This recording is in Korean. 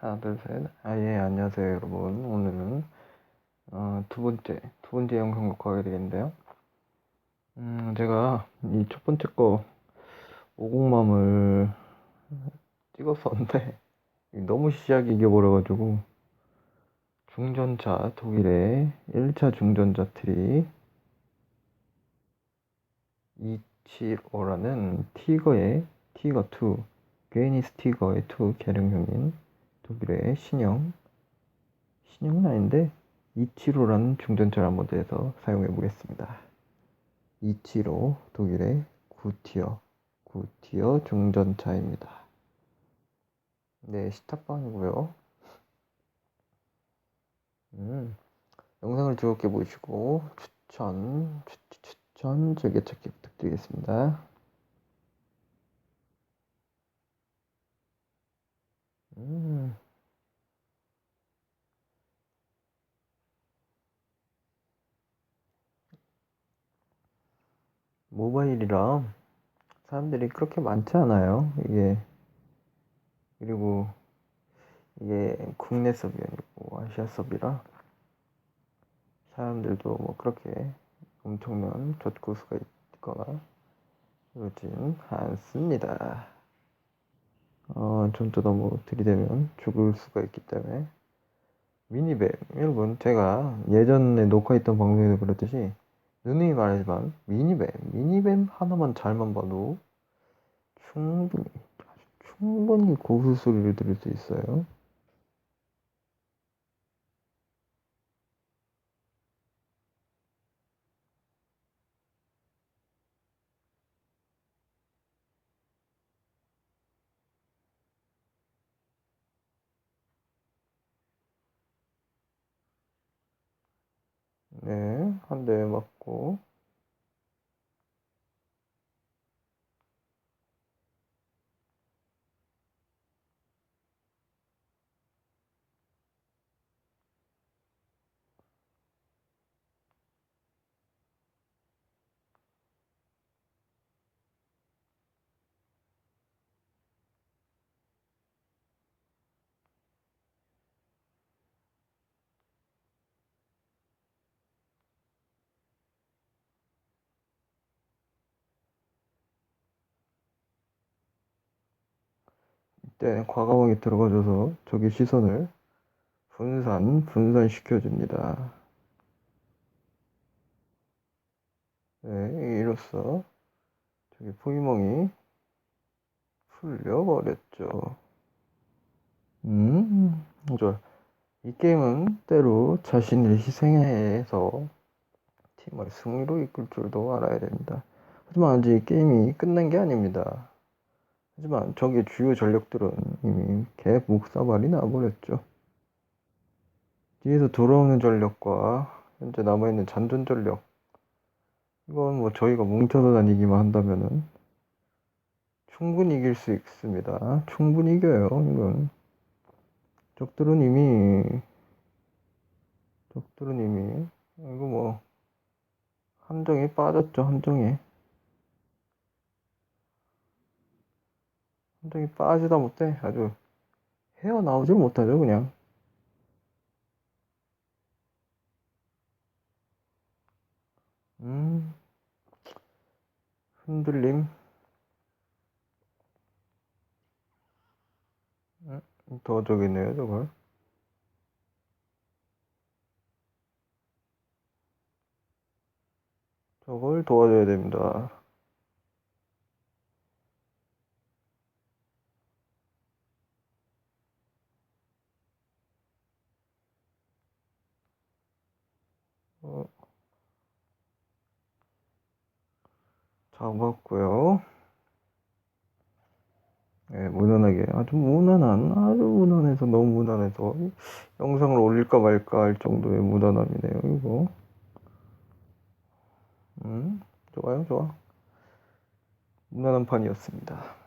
하나, 둘, 셋. 아, 예, 안녕하세요, 여러분. 오늘은, 어, 두 번째, 두 번째 영상 녹화하게 되겠는데요. 음, 제가 이 첫 번째 거, 오공맘을 찍었었는데, 너무 시작이 이겨버려가지고, 중전차, 독일의 1차 중전자 트리 275라는 티거의 티거2, 게이니스 티거의 2 개량형인 독일의 신형, 신형은 아닌데 275라는 중전차를 모드에서 사용해 보겠습니다. 275 독일의 9티어, 9티어 중전차입니다. 네, 시탑방이고요. 음, 영상을 즐겁게 보시고 추천, 추, 추천, 즐겨찾기 부탁드리겠습니다. 음. 모바일이라 사람들이 그렇게 많지 않아요. 이게 그리고 이게 국내 서비 아니고 아시아 서비라 사람들도 뭐 그렇게 엄청난 젖구수가 있거나 그러진 않습니다. 어, 전또 너무 들이대면 죽을 수가 있기 때문에 미니뱀 여러분 제가 예전에 녹화했던 방송에도 그랬듯이 누누이 말하지만 미니뱀 미니뱀 하나만 잘만 봐도 충분히 충분히 고수 소리를 들을 수 있어요. 네, 한 대 맞고. 때 과감하게 들어가줘서 저기 시선을 분산, 분산시켜줍니다. 네, 이로써 저기 포위멍이 풀려버렸죠. 음, 좋아. 이 게임은 때로 자신을 희생해서 팀을 승리로 이끌 줄도 알아야 됩니다. 하지만 아직 게임이 끝난 게 아닙니다. 하지만 적의 주요 전력들은 이미 개 목사발이 나버렸죠. 뒤에서 돌아오는 전력과 현재 남아있는 잔존 전력 이건 뭐 저희가 뭉쳐서 다니기만 한다면은 충분히 이길 수 있습니다. 충분히 이겨요. 이건 적들은 이미 적들은 이미 이거 뭐 함정에 빠졌죠. 함정에 함정에 빠지다 못해 아주 헤어나오질 못하죠. 그냥. 음 흔들림. 음, 더 저기 있네요 저걸. 저걸 도와줘야 됩니다 잡았고요. 네, 무난하게 아주 무난한 아주 무난해서 너무 무난해서 영상을 올릴까 말까 할 정도의 무난함이네요 이거. 음 좋아요 좋아. 무난한 판이었습니다